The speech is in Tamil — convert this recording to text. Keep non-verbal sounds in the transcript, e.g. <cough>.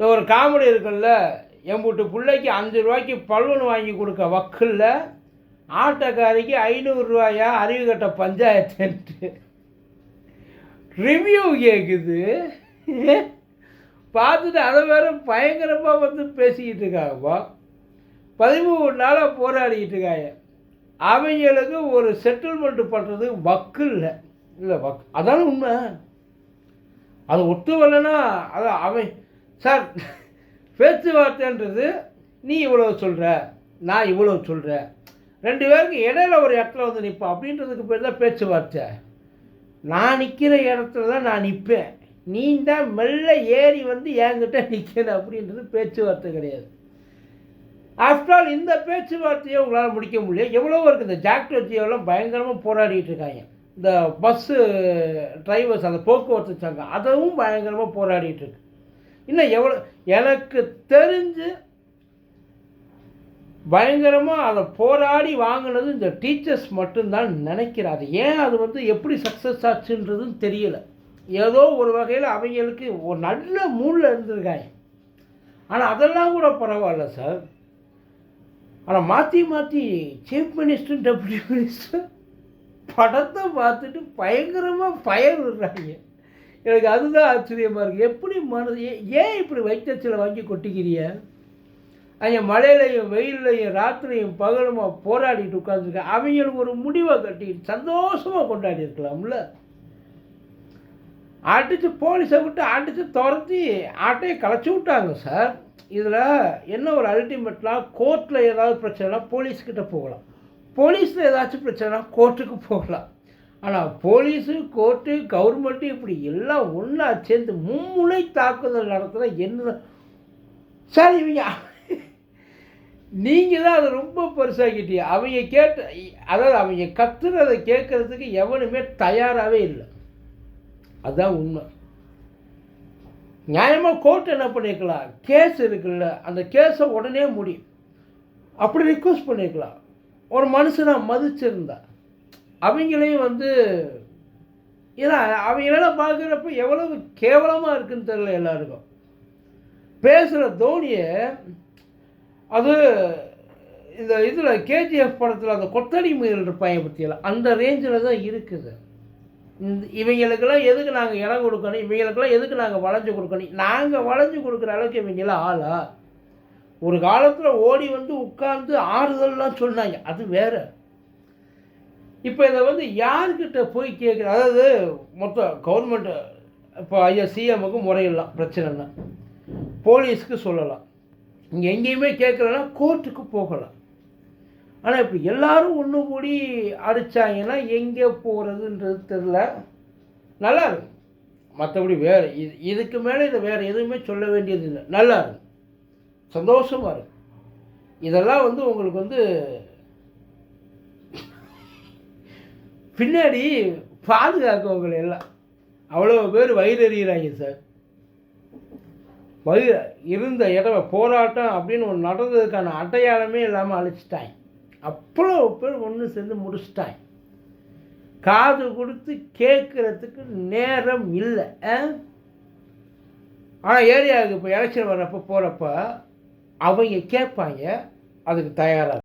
இந்த ஒரு காமெடி இருக்குல்ல என் வீட்டு பிள்ளைக்கு அஞ்சு ரூபாய்க்கு பல்வன் வாங்கி கொடுக்க வக்கில்ல ஆட்டோக்காரிக்கு ஐநூறுரூவாயா அறிவு கட்ட பஞ்சாயத்துன்ட்டு. ரிவ்யூ கேட்குது பார்த்துட்டு அதை வேற பயங்கரமாக வந்து பேசிக்கிட்டு இருக்காங்கப்பா பதிமூணு நாளாக போராடிக்கிட்டு இருக்காங்க. அவங்களுக்கு ஒரு செட்டில்மெண்ட் பண்ணுறது வக்கு இல்லை இல்லை வக் அதான உண்மை. அது ஒத்து வரலன்னா அது அவன் சார் பேச்சுவார்த்தைன்றது நீ இவ்வளோ சொல்கிற நான் இவ்வளோ சொல்கிறேன் ரெண்டு பேருக்கு இடையில ஒரு இடத்துல வந்து நிற்போம் அப்படின்றதுக்கு பேர் தான் பேச்சுவார்த்தை. நான் நிற்கிற இடத்துல தான் நான் நிற்பேன் நீ தான் மெல்ல ஏறி வந்து என்கிட்ட நிற்கணும் அப்படின்றது பேச்சுவார்த்தை கிடையாது. ஆஃப்டர் ஆல் இந்த பேச்சுவார்த்தையை உங்களால் முடிக்க முடியல. எவ்வளோ இருக்குது இந்த ஜாக்டோஜியோலாம் பயங்கரமாக போராடிட்டு இருக்காங்க. இந்த பஸ்ஸு டிரைவர்ஸ் அந்த போக்குவரத்து சங்கம் அதுவும் பயங்கரமாக போராடிட்டு இருக்கு. இன்னும் எவ்வளோ எனக்கு தெரிஞ்சு பயங்கரமாக அதை போராடி வாங்கினது இந்த டீச்சர்ஸ் மட்டும்தான் நினைக்கிறேன் அது ஏன் அது வந்து எப்படி சக்ஸஸ் ஆச்சுன்றதும் தெரியல. ஏதோ ஒரு வகையில் அவங்களுக்கு ஒரு நல்ல மூடில் இருந்திருக்காங்க. ஆனால் அதெல்லாம் கூட பரவாயில்ல சார். ஆனால் மாற்றி மாற்றி சீஃப் மினிஸ்டர் டெப்யூட்டி மினிஸ்டர் படத்தை பார்த்துட்டு பயங்கரமாக பயன் விடுறாங்க. எனக்கு அதுதான் ஆச்சரியமாக இருக்குது எப்படி மனது ஏன் இப்படி வைத்தச்சில் வாங்கி கொட்டிக்கிறிய அங்கே மழையிலையும் வெயில்லையும் ராத்திரியும் பகலுமா போராடிட்டு உட்காந்துருக்கேன் அவங்களுக்கு ஒரு முடிவை கட்டி சந்தோஷமாக கொண்டாடி இருக்கலாம்ல. அடித்து போலீஸை விட்டு அடித்து துரத்தி ஆட்டையை கலைச்சி விட்டாங்க சார் இதில் என்ன ஒரு அல்டிமேட்லாம் கோர்ட்டில் ஏதாவது பிரச்சனைனா போலீஸ்கிட்ட போகலாம். போலீஸில் ஏதாச்சும் பிரச்சனைனா கோர்ட்டுக்கு போகலாம். ஆனால் போலீஸு கோர்ட்டு கவர்மெண்ட்டு இப்படி எல்லாம் ஒன்றா சேர்ந்து மும்முனை தாக்குதல் நடத்துனா என்ன சார் இவங்க <laughs> நீங்கள் தான் அதை ரொம்ப பெருசாகிட்டீங்க அவங்க கேட்ட அதாவது அவங்க கத்துறதை கேட்கறதுக்கு எவனுமே தயாராகவே இல்லை. அதுதான் உண்மை. நியாயமாக கோர்ட் என்ன பண்ணியிருக்கலாம் கேஸ் இருக்குல்ல அந்த கேஸை உடனே முடியும் அப்படி ரிக்வஸ்ட் பண்ணியிருக்கலாம் ஒரு மனுஷனை மதிச்சிருந்தா. அவங்களையும் வந்து ஏன்னா அவங்களெல்லாம் பார்க்குறப்ப எவ்வளவு கேவலமாக இருக்குன்னு தெரியல எல்லாருக்கும். பேசுகிற தோனியை அது இந்த இதில் கேஜிஎஃப் படத்தில் அந்த கொத்தடி முயல் இருப்பாங்க பற்றியெல்லாம் அந்த ரேஞ்சில் தான் இருக்குது. இந்த இவங்களுக்கெல்லாம் எதுக்கு நாங்கள் இடம் கொடுக்கணும்? இவங்களுக்கெல்லாம் எதுக்கு நாங்கள் வளைஞ்சு கொடுக்கணும்? நாங்கள் வளைஞ்சு கொடுக்குற அளவுக்கு இவங்கெல்லாம் ஆளா? ஒரு காலத்தில் ஓடி வந்து உட்கார்ந்து ஆறுதல்லாம் சொன்னாங்க. அது வேறு. இப்போ இதை வந்து யார்கிட்ட போய் கேட்குற அதாவது மொத்தம் கவர்மெண்ட் இப்போ ஐயா சிஎம்முக்கு முறையிடலாம் பிரச்சனைனா போலீஸ்க்கு சொல்லலாம். இங்கே எங்கேயுமே கேட்கலன்னா கோர்ட்டுக்கு போகலாம். ஆனால் இப்போ எல்லாரும் ஒன்று கூடி அடித்தாங்கன்னா எங்கே போகிறதுன்றது தெரில நல்லா இருக்கும். மற்றபடி வேறு இது இதுக்கு மேலே இதை வேறு எதுவுமே சொல்ல வேண்டியது இல்லை. நல்லா இருக்கும். சந்தோஷமாக இருக்கும். இதெல்லாம் வந்து உங்களுக்கு வந்து பின்னாடி பாதுகாக்கவங்க எல்லாம். அவ்வளோ பேர் வயிறு எறிகிறாங்க சார். வயிறு இருந்த இடம் போராட்டம் அப்படின்னு ஒன்று நடந்ததுக்கான அடையாளமே இல்லாமல் அழிச்சிட்டாங்க. அவ்வளோ பேர் ஒன்று சேர்ந்து முடிச்சிட்டாங்க. காது கொடுத்து கேட்குறதுக்கு நேரம் இல்லை ஆனால் ஏரியாவுக்கு இப்போ எலெக்ஷன் வர்றப்போ போகிறப்ப அவங்க கேட்பாங்க அதுக்கு தயாராக